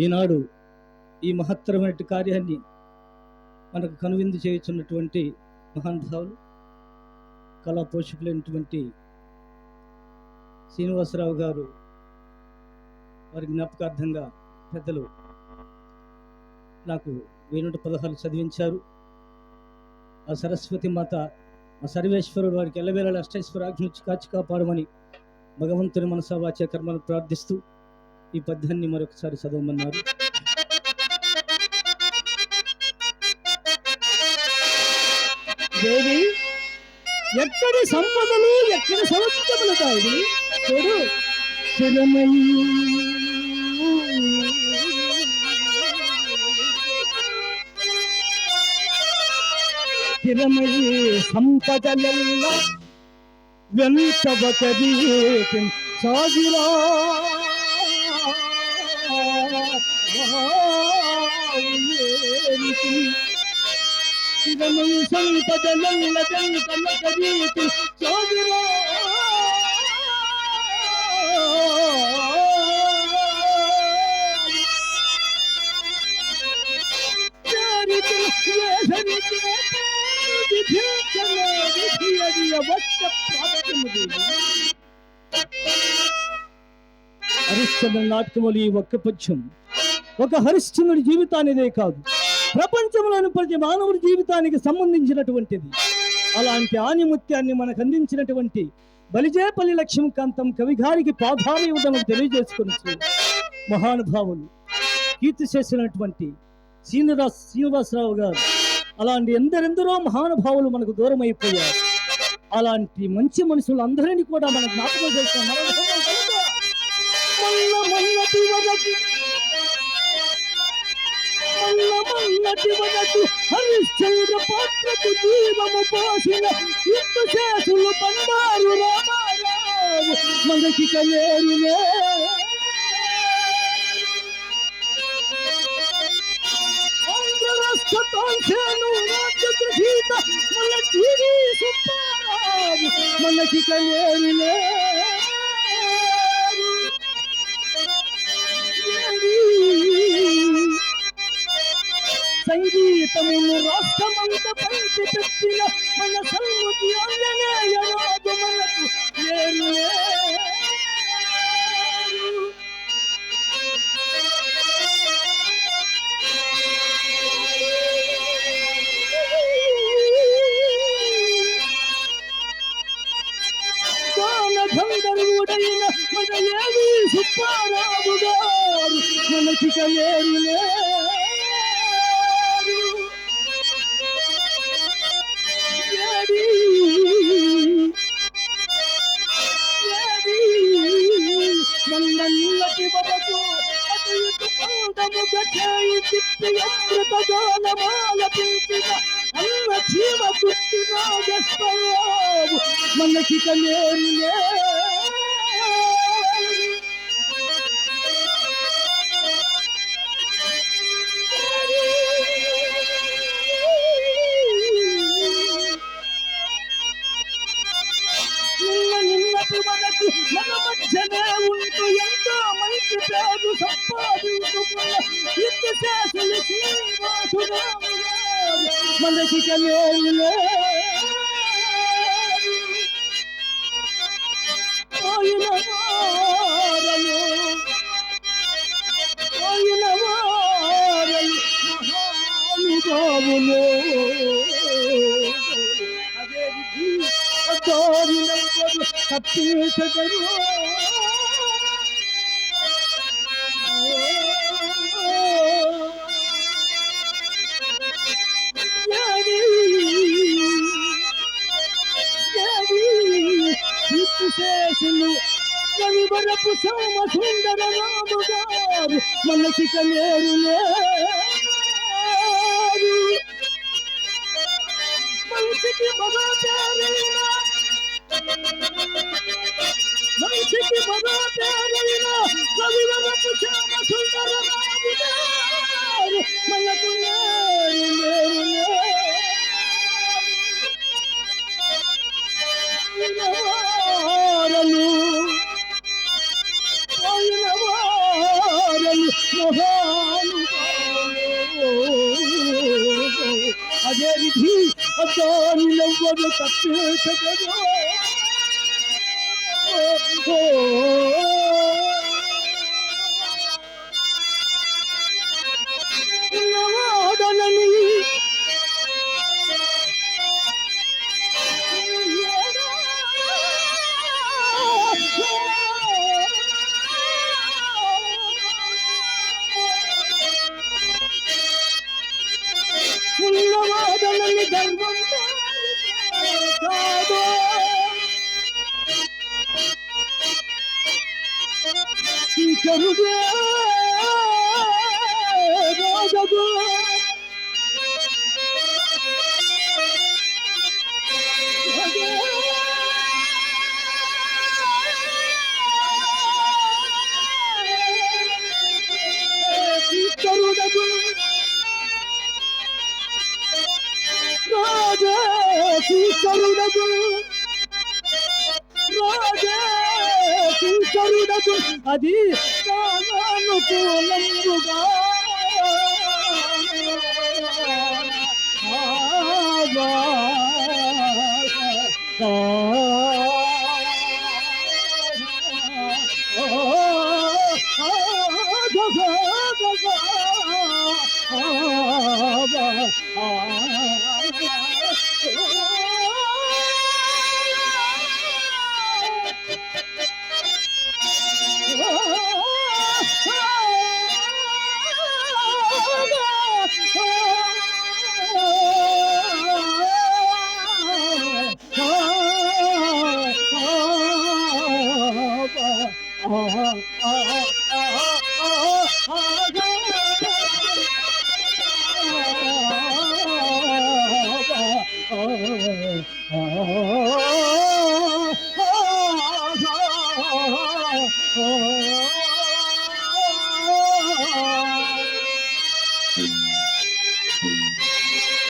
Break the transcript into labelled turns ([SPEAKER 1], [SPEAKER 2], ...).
[SPEAKER 1] ఈనాడు ఈ మహత్తరమైన కార్యాన్ని మనకు కనువిందు చేయుచున్నటువంటి మహానుభావులు కళా పోషకులైనటువంటి శ్రీనివాసరావు గారు వారి జ్ఞాపకార్థంగా పెద్దలు నాకు వేణుట పదహారు చదివించారు. ఆ సరస్వతి మాత ఆ సర్వేశ్వరుడు వారికి ఎల్లవేళ అష్టైశ్వర ఆజ్ఞ కాచి కాపాడమని భగవంతుని మనసా వాచ కర్మను ప్రార్థిస్తూ ఈ పద్యాన్ని మరొకసారి చదవమన్నారు.
[SPEAKER 2] దేవి ఎక్కడి సంపదలు ఎక్కడి సౌఖ్యములు కాదు? చూడు. స్థిరమై స్థిరమై సంపదలెల్ల వెంటబకరీ సాగిరా. శివమై సంపదలల్ల జంకల కరీతి సాగిరా చారితి వేసవితి విధించల
[SPEAKER 1] హరిశ్చంద్ర నాటకములు ఈ ఒక్క పద్యం. ఒక హరిశ్చంద్రుడి జీవితానిదే కాదు ప్రపంచంలోని ప్రతి మానవుడి జీవితానికి సంబంధించినటువంటిది. అలాంటి ఆనిముత్యాన్ని మనకు అందించినటువంటి బలిజేపల్లి లక్ష్మీకాంతం కవిగారికి పాదాభివదనం తెలియజేసుకుని మహానుభావులు కీర్తి చేసినటువంటి శ్రీనివాస్ శ్రీనివాసరావు గారు అలాంటి ఎందరెందరో మహానుభావులు మనకు దూరం అయిపోయారు అలాంటి మంచి మనుషులు అందరినీ కూడా మనకు జ్ఞాపకం చేస్తాం
[SPEAKER 2] మల్లటి వరకు మల్ల మల్లటి హరిశ్చంద్ర పాత్రకు జీవము పోసిన ఇందు చేసులు బండారు రామారావు మనకి కలేరులే ఆంధ్రరాష్ట్రతాంసేను రాజ్యగృహీత మన టీవీ సుబ్బారావు మనకి కలేరులే సంగీతమును రాష్ట్రమంత పంచి పెట్టిన మన సన్ముఖి అంజనేయ మనకు లేరు గంధర్వుడైన మన ఏవి సుబ్బారావు గారు మనకి కలేరులే జీవ గుర్తి మనకి కలేరులే నిన్నటి వరకు మన మధ్యనే ఉంటూ ఎంతో మంచి పేరు సంపాదించుకున్న ఇందు చేతులు శ్రీనివాసురాము గారు మనకి పోయిన వారలు పోయిన వారలు మహానుభావులు. అదే విధి అదారినెవ్వరు రవివరపు సోమ సుందర రాముగారు మనకి కలేరు Onu tatlı keder Roger, Roger, Roger, Roger, Roger, Roger, Roger, Roger, Roger, కాదు అది కాలానుకూలంబుగా Oh, Oh